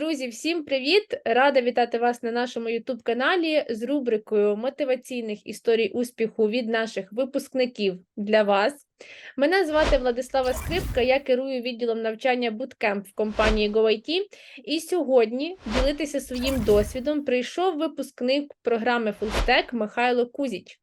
Друзі, всім привіт! Рада вітати вас на нашому youtube каналі з рубрикою мотиваційних історій успіху від наших випускників для вас. Мене звати Владислава Скрипка, я керую відділом навчання Bootcamp в компанії GoIT. І сьогодні ділитися своїм досвідом прийшов випускник програми FullStack Михайло Кузіч.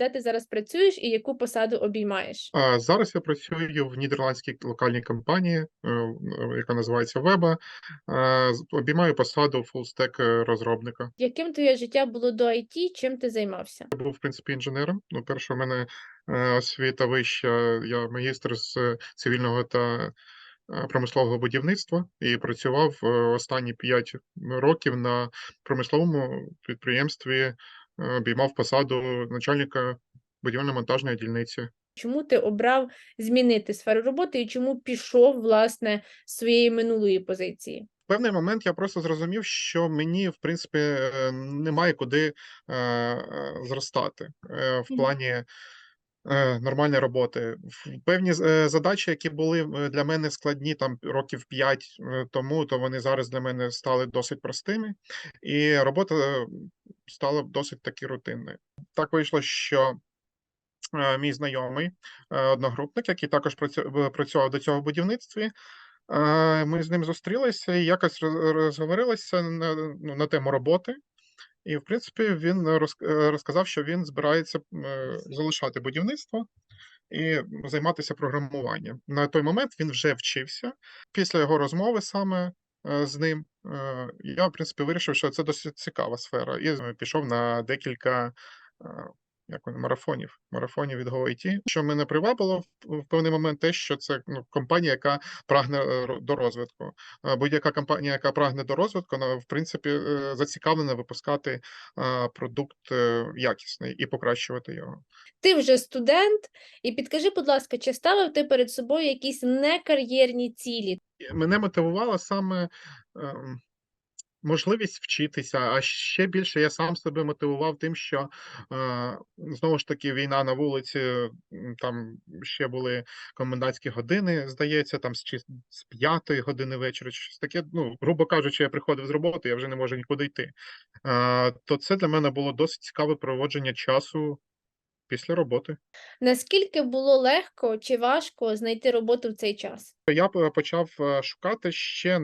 Де ти зараз працюєш і яку посаду обіймаєш? А зараз я працюю в нідерландській локальній компанії, е, е, яка називається. Е, Обіймаю посаду фулстек розробника. Яким твоє життя було до IT? Чим ти займався? Я був, в принципі, інженером. Ну, перше, у мене е, освіта вища, я магістр з цивільного та промислового будівництва і працював останні 5 років на промисловому підприємстві, обіймав посаду начальника будівельно-монтажної дільниці. Чому ти обрав змінити сферу роботи і чому пішов, власне, з своєї минулої позиції? В певний момент я просто зрозумів, що мені, в принципі, е, немає куди е, е, зростати е, в плані е, нормальної роботи. Певні е, задачі, які були е, для мене складні там років 5 тому, то вони зараз для мене стали досить простими, і робота е, стала досить таки рутинною. Так вийшло, що е, мій знайомий, е, одногрупник, який також працю- е, працював до цього в будівництві. е, Ми з ним зустрілися і якось роз- розговорилися на, ну, на тему роботи. І, в принципі, він роз- е, розказав, що він збирається е, залишати будівництво і займатися програмуванням. На той момент він вже вчився. Після його розмови саме е, з ним е, я, в принципі, вирішив, що це досить цікава сфера, і е, пішов на декілька. Як вони, марафонів, марафонів від GoIT. Що мене привабило в, певний момент, те, що це ну, компанія, яка прагне е, до розвитку. Е, Будь-яка компанія, яка прагне до розвитку, вона, в принципі, е, зацікавлена випускати продукт якісний і покращувати його. Ти вже студент, і підкажи, будь ласка, чи ставив ти перед собою якісь некар'єрні цілі? Мене мотивувала саме ем, можливість вчитися, а ще більше я сам себе мотивував тим, що е, знову ж таки війна на вулиці, там ще були комендантські години, здається, там з, з п'ятої години вечора, щось таке. Ну, грубо кажучи, я приходив з роботи, я вже не можу нікуди йти. Е, то це для мене було досить цікаве проводження часу після роботи. Наскільки було легко чи важко знайти роботу в цей час? Я почав е, шукати ще е,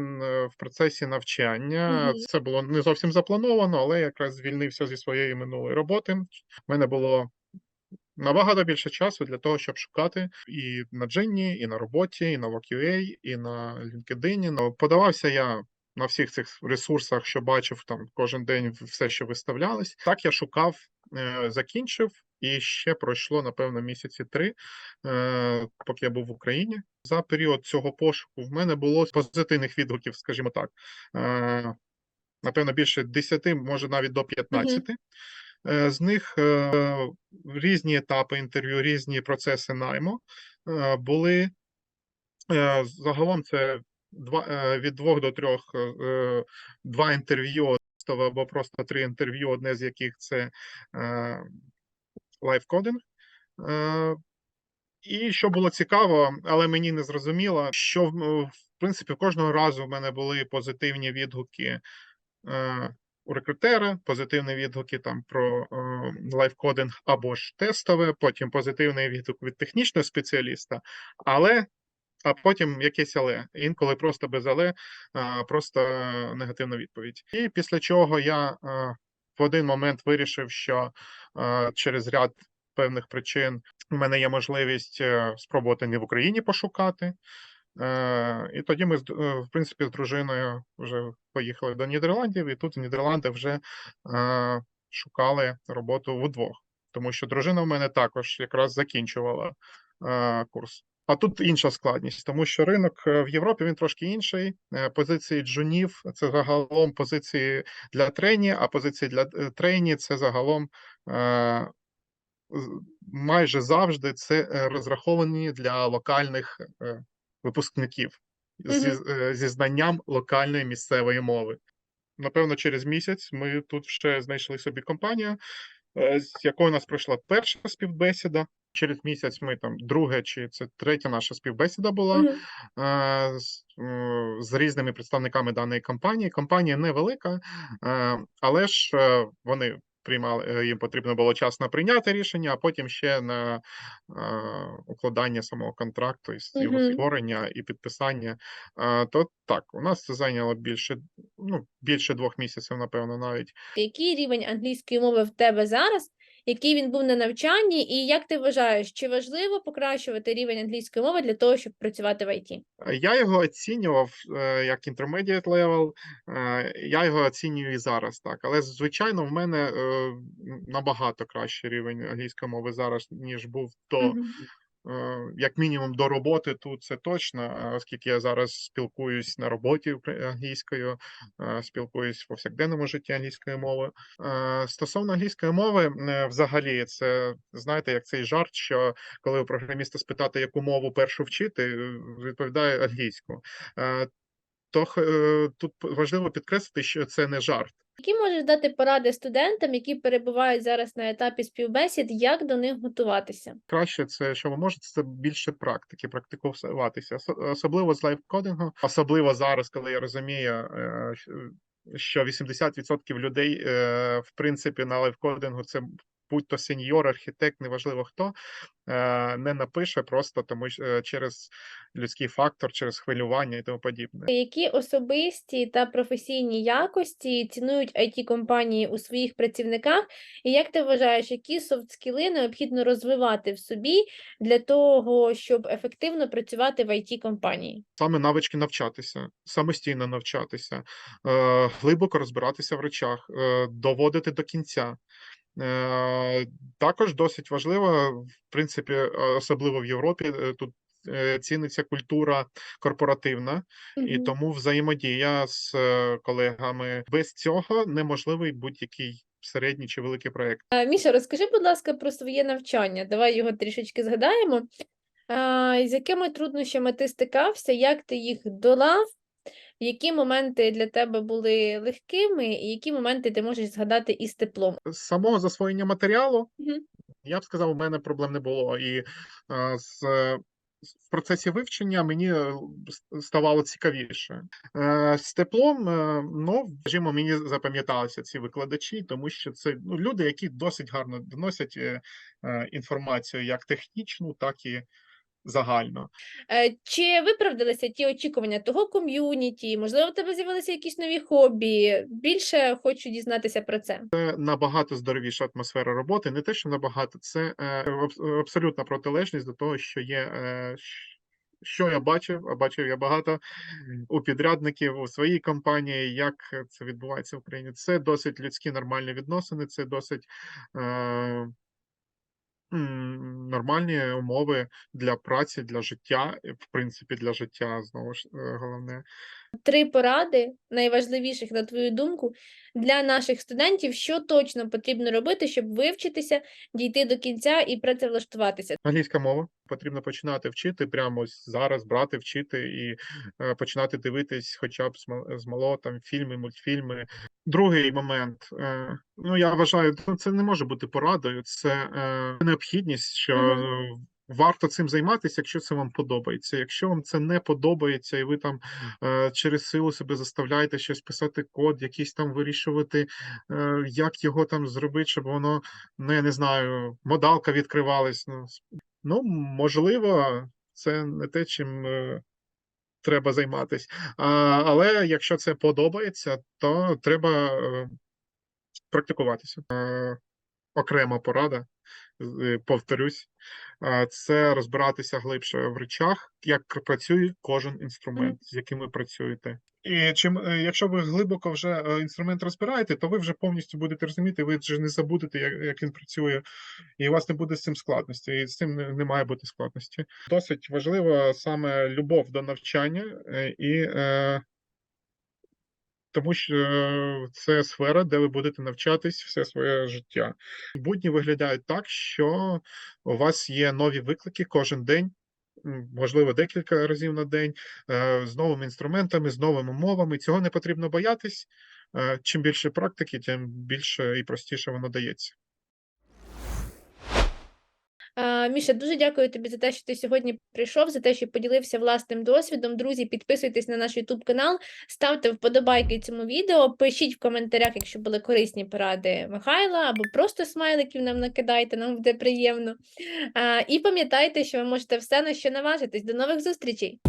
в процесі навчання. Мгм. Це було не зовсім заплановано, але я якраз звільнився зі своєї минулої роботи. У мене було набагато більше часу для того, щоб шукати і на Джинні, і на роботі, і на WorkUA, і на LinkedIn. Подавався я на всіх цих ресурсах, що бачив там кожен день все, що виставлялось. Так я шукав, е, закінчив, і ще пройшло, напевно, місяці три, е, поки я був в Україні. За період цього пошуку в мене було позитивних відгуків, скажімо так. Е, Напевно, більше 10, може навіть до 15. Е, З них різні етапи інтерв'ю, різні процеси найму були. Загалом це два, е, від двох до трьох е, два інтерв'ю або просто три інтерв'ю, одне з яких це лайфкодинг. І що було цікаво, але мені не зрозуміло, що в принципі кожного разу в мене були позитивні відгуки е, у рекрутера, позитивні відгуки там про е, лайфкодинг або ж тестове, потім позитивний відгук від технічного спеціаліста, але а потім якесь але. Інколи просто без але, просто негативна відповідь. І після чого я е, в один момент вирішив, що е, через ряд певних причин у мене є можливість е, спробувати не в Україні пошукати. І тоді ми, в принципі, з дружиною вже поїхали до Нідерландів, і тут в Нідерландах вже шукали роботу вдвох. Тому що дружина в мене також якраз закінчувала курс. А тут інша складність, тому що ринок е, в Європі він трошки інший. Е, Позиції джунів це загалом позиції для трейні, а позиції для е, трейні це загалом майже завжди це розраховані для локальних випускників зі, зі знанням локальної місцевої мови. Напевно, через місяць ми тут ще знайшли собі компанію, з якою у нас пройшла перша співбесіда. Через місяць ми там друге чи це третя наша співбесіда була Мгм. е, з, е, з різними представниками даної компанії. Компанія невелика, е, але ж е, вони приймали, їм потрібно було час на прийняти рішення, а потім ще на е, укладання самого контракту, і його Мгм. створення і підписання. Е, То так, у нас це зайняло більше, ну, більше двох місяців, напевно, навіть. Який рівень англійської мови в тебе зараз? Який він був на навчанні, і як ти вважаєш, чи важливо покращувати рівень англійської мови для того, щоб працювати в? Е, Я його оцінював е, як intermediate level, е, я його оцінюю і зараз так. Але звичайно, в мене е, набагато кращий рівень англійської мови зараз, ніж був до, Мгм. е, як мінімум, до роботи тут це точно, е, оскільки я зараз спілкуюсь на роботі англійською, е, спілкуюсь в повсякденному житті англійською мовою. Е, Стосовно англійської мови, е, взагалі, це знаєте, як цей жарт, що коли у програміста спитати, яку мову першу вчити, е, відповідає англійську. Е, То е, тут важливо підкреслити, що це не жарт. Які можеш дати поради студентам, які перебувають зараз на етапі співбесід, як до них готуватися? Краще це, що ви можете, це більше практики, практикуватися, Осо- особливо з лайфкодингу, особливо зараз, коли я розумію, е, що 80% людей, е, в принципі, на лайфкодингу це будь то сеньор, архітект, неважливо хто, е, не напише просто тому е, через людський фактор, через хвилювання і тому подібне. Які особисті та професійні якості цінують it компанії у своїх працівниках? І як ти вважаєш, які софт-скіли необхідно розвивати в собі для того, щоб ефективно працювати в it компанії? Саме навички навчатися, самостійно навчатися, е, глибоко розбиратися в речах, доводити до кінця. Е, Також досить важливо, в принципі, е, особливо в Європі, е, тут ціниться культура корпоративна, і тому взаємодія з колегами. Без цього неможливий будь-який середній чи великий проект. Міша, розкажи, будь ласка, про своє навчання. Давай його трішечки згадаємо. З якими труднощами ти стикався, як ти їх долав, які моменти для тебе були легкими, і які моменти ти можеш згадати із теплом? З самого засвоєння матеріалу Мгм. Я б сказав, у мене проблем не було. І е, з, е, в процесі вивчення мені е, ставало цікавіше. Е, З теплом, ну, скажімо, мені запам'яталися ці викладачі, тому що це ну, люди, які досить гарно доносять інформацію як технічну, так і загально. Е, Чи виправдалися ті очікування того ком'юніті? Можливо, в тебе з'явилися якісь нові хобі? Більше хочу дізнатися про це. Це набагато здоровіша атмосфера роботи. Не те, що набагато, це е, абсолютна протилежність до того, що є. е, Що я бачив, а бачив я багато у підрядників у своїй компанії, як це відбувається в Україні. Це досить людські нормальні відносини, це досить е, нормальні умови для праці, для життя, в принципі, для життя знову ж е, головне. Три поради, найважливіших, на твою думку, для наших студентів, що точно потрібно робити, щоб вивчитися, дійти до кінця і працевлаштуватися. Англійська мова потрібно починати вчити прямо ось зараз, брати, вчити і е, починати дивитись, хоча б з мал- з малого там фільми, мультфільми. Другий момент. Е, ну я вважаю, ну, це не може бути порадою, це е, необхідність, що варто цим займатися, якщо це вам подобається. Якщо вам це не подобається, і ви там е, через силу себе заставляєте щось писати код, якийсь там вирішувати, як його там зробити, щоб воно ну, я не знаю, модалка відкривалась. Ну, ну можливо, це не те, чим треба займатися. А, але якщо це подобається, то треба е, практикуватися. Е, окрема порада, е, повторюсь, е, це розбиратися глибше в речах, як працює кожен інструмент, з яким ви працюєте. І чим, е, якщо ви глибоко вже е, інструмент розбираєте, то ви вже повністю будете розуміти, ви вже не забудете, як, як він працює, і у вас не буде з цим складності, і з цим не, не має бути складності. Досить важливо саме любов до навчання е, і е, тому що це сфера, де ви будете навчатись все своє життя. Будні виглядають так, що у вас є нові виклики кожен день. Можливо, декілька разів на день е, з новими інструментами, з новими мовами. Цього не потрібно боятись. Е, Чим більше практики, тим більше і простіше воно дається. Міша, дуже дякую тобі за те, що ти сьогодні прийшов, за те, що поділився власним досвідом. Друзі, підписуйтесь на наш YouTube канал, ставте вподобайки цьому відео, пишіть в коментарях, якщо були корисні поради Михайла, або просто смайликів нам накидайте, нам буде приємно. І пам'ятайте, що ви можете все на що наважитись. До нових зустрічей!